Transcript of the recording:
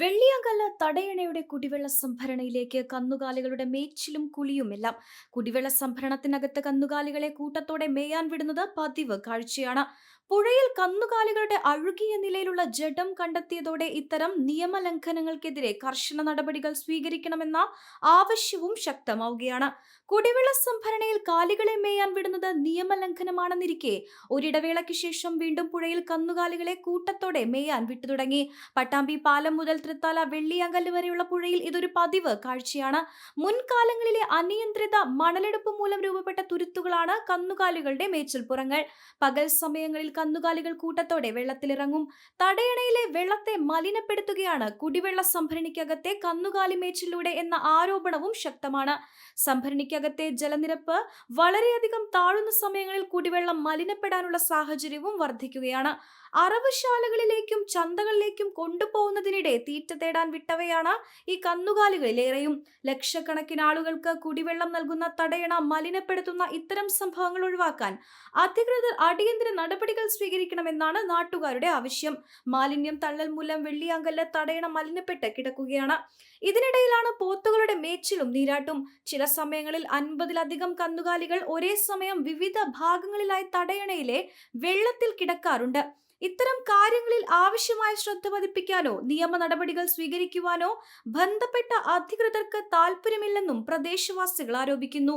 വെള്ളിയാങ്കല്ല് തടയണയുടെ കുടിവെള്ള സംഭരണിയിലേക്ക് കന്നുകാലികളുടെ മേച്ചിലും കുളിയുമെല്ലാം കുടിവെള്ള സംഭരണത്തിനകത്ത് കന്നുകാലികളെ കൂട്ടത്തോടെ മേയാൻ വിടുന്നത് പതിവ് കാഴ്ചയാണ്. പുഴയിൽ കന്നുകാലികളുടെ അഴുകിയ നിലയിലുള്ള ജഡം കണ്ടെത്തിയതോടെ ഇത്തരം നിയമലംഘനങ്ങൾക്കെതിരെ കർശന നടപടികൾ സ്വീകരിക്കണമെന്ന ആവശ്യവും ശക്തമാവുകയാണ്. കുടിവെള്ള സംഭരണയിൽ കാലികളെ മേയാൻ വിടുന്നത് നിയമലംഘനമാണെന്നിരിക്കെ ഒരിടവേളയ്ക്ക് ശേഷം വീണ്ടും പുഴയിൽ കന്നുകാലികളെ കൂട്ടത്തോടെ മേയാൻ വിട്ടുതുടങ്ങി. പട്ടാമ്പി പാലം മുതൽ തൃത്താല വെള്ളിയാങ്കല്ല് വരെയുള്ള പുഴയിൽ ഇതൊരു പതിവ് കാഴ്ചയാണ്. മുൻകാലങ്ങളിലെ അനിയന്ത്രിത മണലെടുപ്പ് മൂലം രൂപപ്പെട്ട തുരുത്തുകളാണ് കന്നുകാലികളുടെ മേച്ചിൽപ്പുറങ്ങൾ പകൽ സമയങ്ങളിൽ കന്നുകാലികൾ കൂട്ടത്തോടെ വെള്ളത്തിലിറങ്ങും. തടയണയിലെ വെള്ളത്തെ മലിനപ്പെടുത്തുകയാണ് കുടിവെള്ള സംഭരണിക്കകത്തെ കന്നുകാലി മേച്ചിലൂടെ എന്ന ആരോപണവും ശക്തമാണ്. സംഭരണിക്കകത്തെ ജലനിരപ്പ് വളരെയധികം താഴുന്ന സമയങ്ങളിൽ കുടിവെള്ളം മലിനപ്പെടാനുള്ള സാഹചര്യവും വർദ്ധിക്കുകയാണ്. അറവുശാലകളിലേക്കും ചന്തകളിലേക്കും കൊണ്ടുപോകുന്നതിനിടെ തീറ്റ തേടാൻ വിട്ടവയാണ് ഈ കന്നുകാലികളിലേറെയും. ലക്ഷക്കണക്കിന് ആളുകൾക്ക് കുടിവെള്ളം നൽകുന്ന തടയണ മലിനപ്പെടുത്തുന്ന ഇത്തരം സംഭവങ്ങൾ ഒഴിവാക്കാൻ അധികൃതർ അടിയന്തര നടപടികൾ സ്വീകരിക്കണമെന്നാണ് നാട്ടുകാരുടെ ആവശ്യം. മാലിന്യം തള്ളൽ മൂലം വെള്ളിയാങ്കല്ല് തടയണ മലിനപ്പെട്ട് കിടക്കുകയാണ്. ഇതിനിടയിലാണ് പോത്തുകളുടെ മേച്ചിലും നീരാട്ടും. ചില സമയങ്ങളിൽ അൻപതിലധികം കന്നുകാലികൾ ഒരേ സമയം വിവിധ ഭാഗങ്ങളിലായി തടയണയിലെ വെള്ളത്തിൽ കിടക്കാറുണ്ട്. ഇത്തരം കാര്യങ്ങളിൽ ആവശ്യമായ ശ്രദ്ധ പതിപ്പിക്കാനോ നിയമ നടപടികൾ സ്വീകരിക്കുവാനോ ബന്ധപ്പെട്ട അധികൃതർക്ക് താൽപ്പര്യമില്ലെന്നും പ്രദേശവാസികൾ ആരോപിക്കുന്നു.